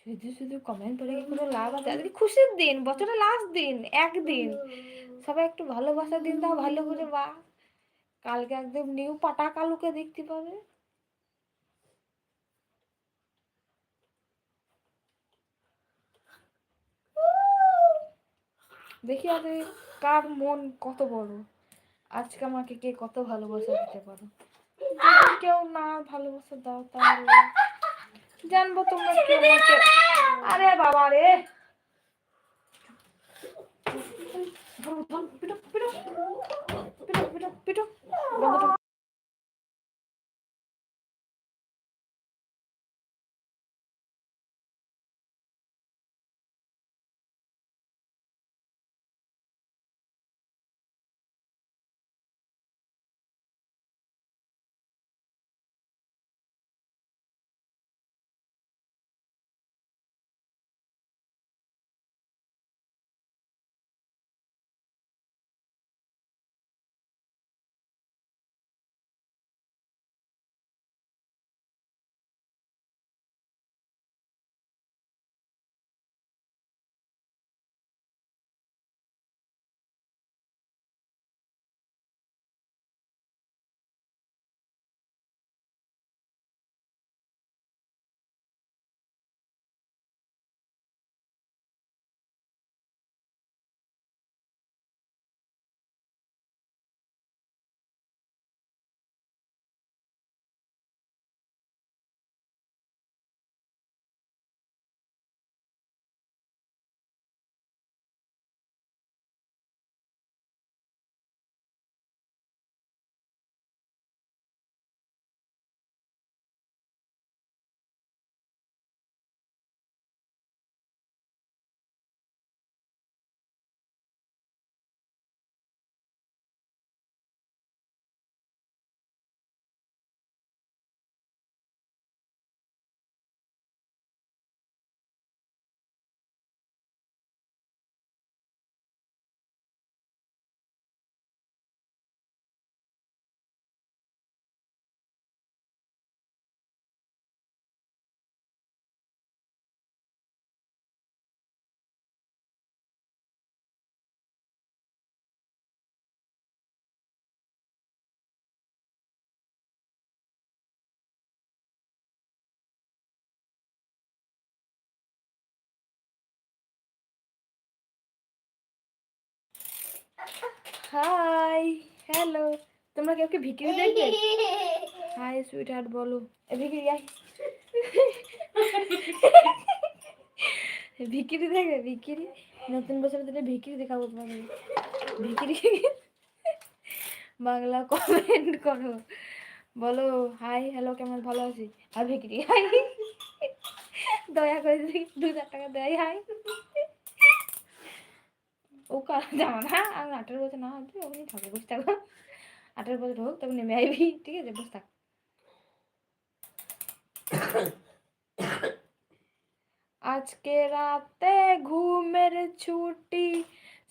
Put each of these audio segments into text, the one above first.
শুধু শুধু কমেন্ট করে কোনো লাভ আছে? আজকে খুশির দিন, বছরের লাস্ট দিন, একদিন। সবাই একটু ভালোবাসার দিন দাও ভালো করে বা কালকে একদম নিউ পাটা কালুকে দেখতে পাবে। দেখি আজকে কার মন কত বড়। আজকে আমাকে কে কত ভালোবাসা দিতে পারো। কেউ না ভালোবাসা দাও তাহলে। জানব তোমরা কি আমাকে আরে বাবা রে। পিটো পিটো পিটো পিটো পিটো হাই হ্যালো তোমরা কি ভিডিও দেখবে? হাই সুইট হার্ট বলো ভিকিরি আই ভিকিরি দেখবে? ভিকিরি? নতুন বছর দিনে ভিকিরি দেখাবো তোমাকে ভিকিরি বাংলা কমেন্ট করো। বলো হাই হ্যালো কেমন? ভালো আছি? আর ভিকিরি হাই দয়া করে দু হাজার টাকা দেয় হাই ও কারণ জানো না আমি আঠারো বছর না হবে ওখানে থাকবো বসে থাকবো আঠারো বছর হোক তবে নেমে আইবি ঠিক আছে বসে থাক আজকে রাতে ঘুমের ছুটি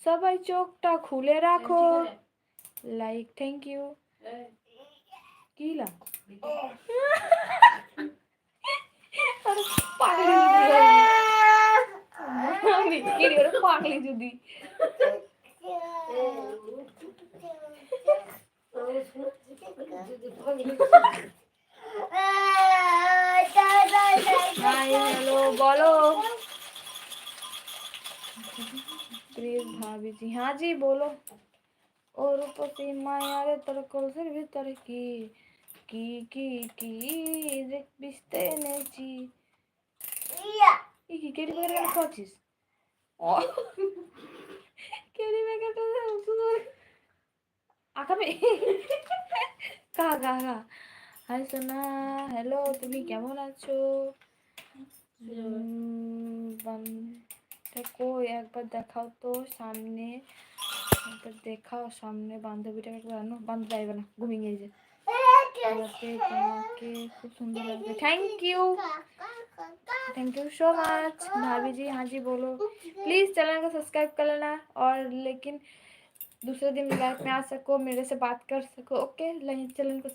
সবাই চোখটা খুলে রাখো লাইক থ্যাংক ইউ কি লাগ আরে পাগলি পাগলি যদি। বলো। প্লিজ ভাবিজি হ্যাঁ জি বলো। ওর উপতি মায়ারে তোর কলসের ভিতরে কি? কি কি কি যে বিস্তে এনেছি ই কি কেডি বেকার কেন খাচ্ছিস ও কেডি বেকারটা শুধু আঁকাবে কা কা কা হাই সোনা হ্যালো তুমি কেমন আছো কই একবার দেখাও তো সামনে। একবার দেখাও সামনে বান্ধবীটাকে একবার আনো। বান্ধবী আইবে না ঘুমিয়ে গিয়েছে তোমাকে খুব সুন্দর লাগবে। Thank you thank you so much भाभी जी हाँ जी, बोलो। प्लीज़ चैनल को सब्सक्राइब कर लेना और लेकिन दूसरे दिन लाइफ में आ सको, मेरे से बात कर सको ओके चैनल को